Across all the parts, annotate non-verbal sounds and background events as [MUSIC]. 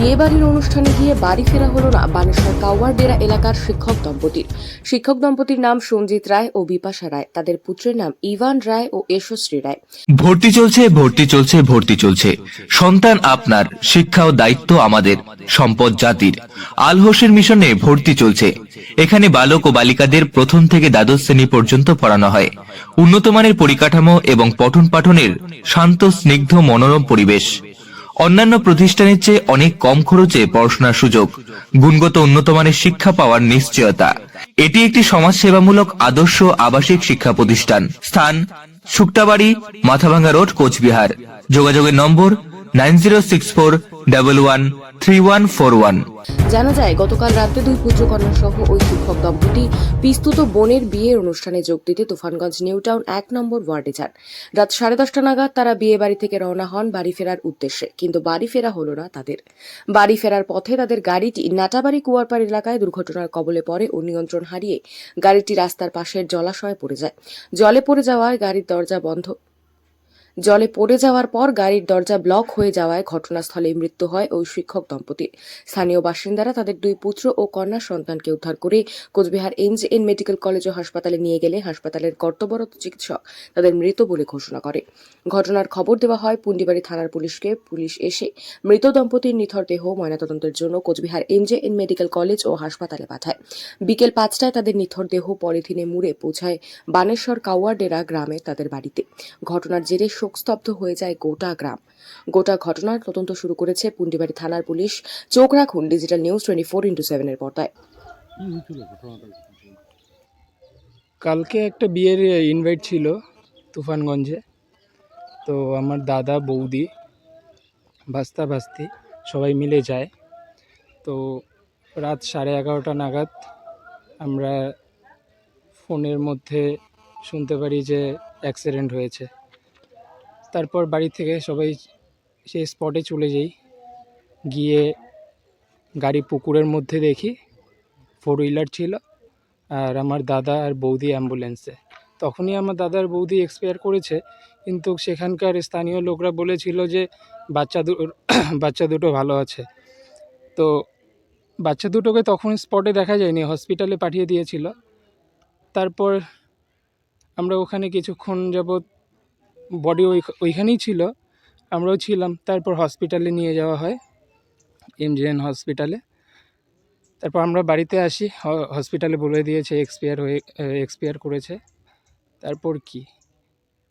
বিয়ে বাড়ির অনুষ্ঠানে গিয়ে বাড়ি ফেরা হলো না বানেশ্বর কাওয়ারডেরা এলাকার শিক্ষক দম্পতির। শিক্ষক দম্পতির নাম সঞ্জিত রায় ও বিপাশা রায়। তাদের পুত্রের নাম ইভান রায় ও যশশ্রী রায়। ভর্তি চলছে ভর্তি চলছে ভর্তি চলছে। সন্তান আপনার, শিক্ষা ও দায়িত্ব আমাদের, সম্পদ জাতির। আল হোসেন মিশনে ভর্তি চলছে। এখানে বালক ও বালিকাদের প্রথম থেকে দ্বাদশ শ্রেণি পর্যন্ত পড়ানো হয়। উন্নত মানের পরিকাঠামো এবং পঠন পাঠনের শান্ত, স্নিগ্ধ, মনোরম পরিবেশ। অন্যান্য প্রতিষ্ঠানের চেয়ে অনেক কম খরচে পড়াশোনার সুযোগ। গুণগত উন্নত মানের শিক্ষা পাওয়ার নিশ্চয়তা। এটি একটি সমাজসেবামূলক আদর্শ আবাসিক শিক্ষা প্রতিষ্ঠান। স্থান, শুক্তাবাড়ি, মাথাভাঙ্গা রোড, কোচবিহার। যোগাযোগের নম্বর নাইন জিরো সিক্স ফোর জানা যায়, গতকাল রাতে দুই পুত্র কন্যা সহ ওই শিক্ষক দম্পতি পিস্তুত বোনের বিয়ের অনুষ্ঠানে যোগ দিতে তুফানগঞ্জ নিউটাউন এক নম্বর ওয়ার্ডে যান। রাত সাড়ে দশটা নাগাদ তারা বিয়ে বাড়ি থেকে রওনা হন বাড়ি ফেরার উদ্দেশ্যে, কিন্তু বাড়ি ফেরা হলো না তাদের। বাড়ি ফেরার পথে তাদের গাড়িটি নাটাবাড়ি কুয়ারপাড় এলাকায় দুর্ঘটনার কবলে পড়ে ও নিয়ন্ত্রণ হারিয়ে গাড়িটি রাস্তার পাশের জলাশয়ে পড়ে যায়। জলে পড়ে যাওয়ায় গাড়ির দরজা বন্ধ। জলে পড়ে যাওয়ার পর গাড়ির দরজা ব্লক হয়ে যাওয়ায় ঘটনাস্থলেই মৃত্যু হয় ওই শিক্ষক দম্পতির। স্থানীয় বাসিন্দারা তাদের দুই পুত্র ও কন্যা সন্তানকে উদ্ধার করে Cooch Behar MJ N medical college ও হাসপাতালে নিয়ে গেলে হাসপাতালের কর্তব্যরত চিকিৎসক তাদের মৃত বলে ঘোষণা করে। ঘটনার খবর দেওয়া হয় পুন্ডিবাড়ি থানার পুলিশকে। পুলিশ এসে মৃত দম্পতির নিথর দেহ ময়নাতদন্তের জন্য Cooch Behar MJ N medical college ও হাসপাতালে পাঠায়। বিকেল পাঁচটায় তাদের নিথর দেহ পলিথিনে মুড়ে পৌঁছায় বানেশ্বর কাওয়ারডেরা গ্রামে তাদের বাড়িতে। ঘটনার জেরে শোকস্তব্ধ হয়ে যায় গোটা গ্রাম। গোটা ঘটনার তদন্ত শুরু করেছে পুন্ডিবাড়ি থানার পুলিশ। চোখ রাখুন digital news twenty four into সেভেনের পর্দায়। কালকে একটা বিয়ের ইনভাইট ছিল তুফানগঞ্জে। তো আমার দাদা, বৌদি, ভাস্তা, ভাস্তি সবাই মিলে যায়। তো রাত সাড়ে এগারোটা নাগাদ আমরা ফোনের মধ্যে শুনতে পারি যে অ্যাক্সিডেন্ট হয়েছে। তারপর বাড়ি থেকে সবাই সেই স্পটে চলে যাই। গিয়ে গাড়ি পুকুরের মধ্যে দেখি ফোর হুইলার ছিল আর আমার দাদা আর বৌদি অ্যাম্বুলেন্সে তখনই আমার দাদা আর বৌদি এক্সপায়ার করেছে, কিন্তু সেখানকার স্থানীয় লোকরা বলেছিল যে বাচ্চা [COUGHS] বাচ্চা দুটো ভালো আছে। তো বাচ্চা দুটোকে তখন স্পটে দেখা যায়নি হসপিটালে পাঠিয়ে দিয়েছিল। তারপর আমরা ওখানে কিছুক্ষণ যাবৎ বডি ওই ওইখানেই ছিল। আমরাও ছিলাম। তারপর হসপিটালে নিয়ে যাওয়া হয় এমজিএন হসপিটালে তারপর আমরা বাড়িতে আসি। হসপিটালে বলে দিয়েছে এক্সপায়ার হয়ে এক্সপায়ার করেছে। তারপর কি?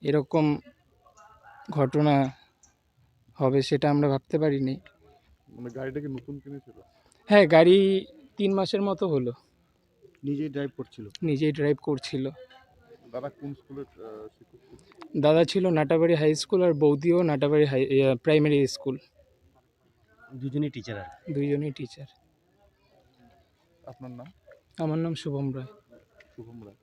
এরকম ঘটনা হবে সেটা আমরা ভাবতে পারিনি। মানে গাড়িটা কি নতুন কিনেছিল? হ্যাঁ গাড়ি তিন মাসের মতো হলো। নিজেই ড্রাইভ করছিল? নিজেই ড্রাইভ করছিল। দাদা কোন স্কুলের শিক্ষক ছিল? দাদা ছিল নাটাবাড়ি হাই স্কুল আর বৌদিও নাটাবাড়ি হাই প্রাইমারি স্কুল। দুজনই টিচার আর। দুইজনই টিচার আপনার নাম? আমার নাম শুভম রায়। শুভম রায়।